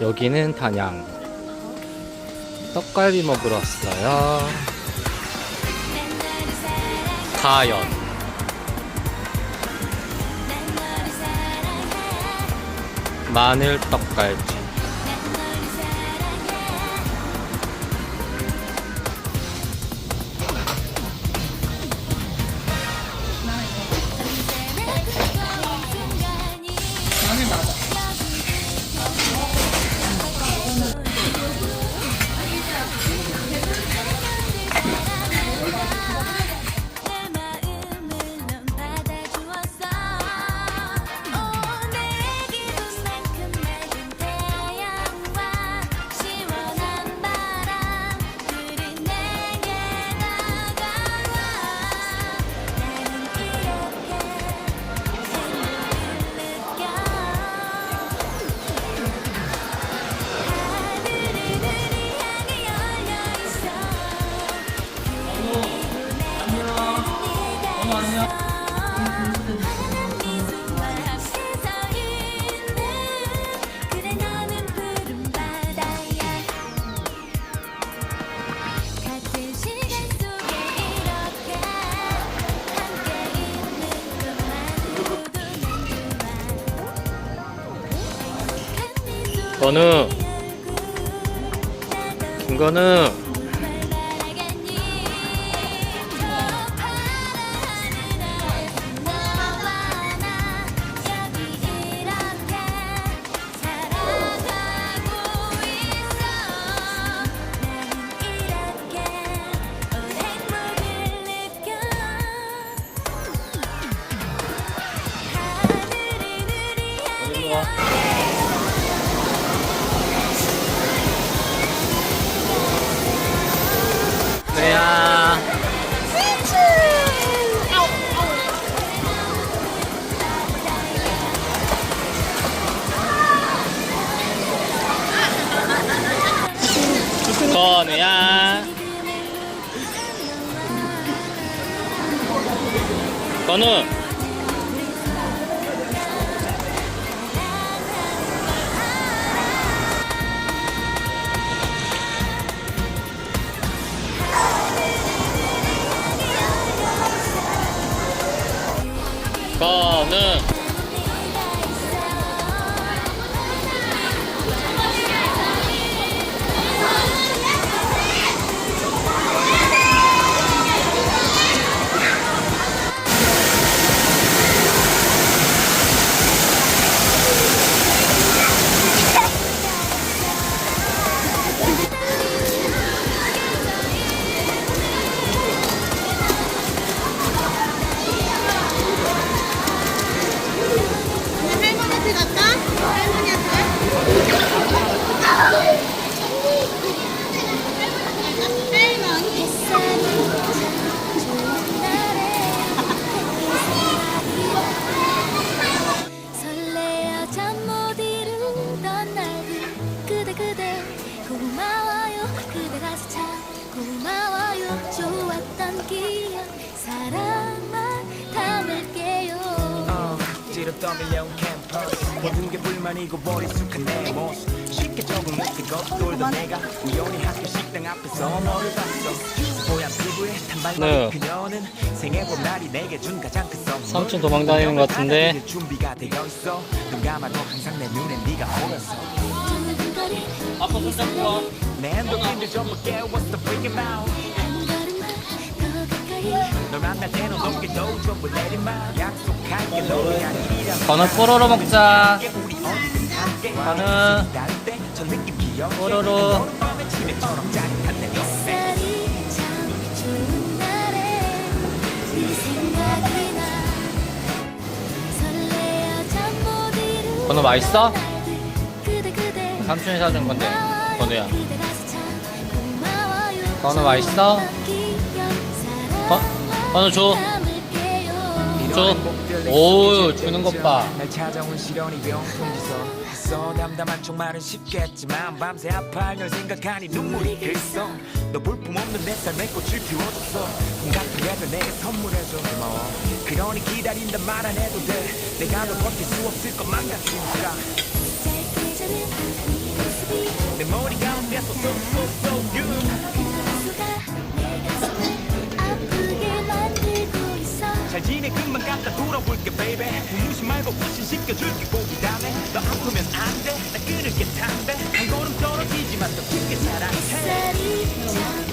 여기는 단양. 떡갈비 먹으러 왔어요. 가연. 마늘 떡갈비 좋아 건우 김건우 건우 사랑만 담을게요. 캠퍼스 모든 게 불만이고 머릿속은 내 모습. 쉽게 적응했던 것들도 내가 우연히 학교 식당 앞에서 너를 봤어? 뽀얀 피부에 네. 단발머리 그녀는 생애 봄 날이 내게 준 가장 큰 선물. 삼촌 도망 다니는 것 같은데. 받아들일 준비가 되어 있어. 눈 감아도 항상 내 눈에 네가 보였어. 아빠 손잡고 내 엔도핀들 전부 깨웠어. Freaking out 널 만날 때는 넘기도 전부 내리막 약속할게 너를 아니라 건우 뽀로로 먹자 건우 이루던 건우 맛있어? 삼촌이 사준 건데 건우야 건우 맛있어? 어? 어 하나 줘. 줘. 오, 주는 것 봐. 날 찾아온 시련이 명품지선 남담한 척 말은 쉽겠지만 밤새 아파할 널 생각하니 눈물이 글썽 너 볼품없는 내 삶의 꽃을 키워줬어 꿈같은 랩을 내게 선물해줘 고마워 그러니 기다린다 말 안 해도 돼 내가 널 버틸 수 없을 것만 같으니까 내 머리가 혼내서 so so so you 잘 지내. 금방 갔다 돌아볼게 baby. 무심 말고 훨씬 씻겨줄게 고기 담에. 너 아프면 안돼나 끊을게 담배. 한 걸음 떨어지지만 더 깊게 사랑해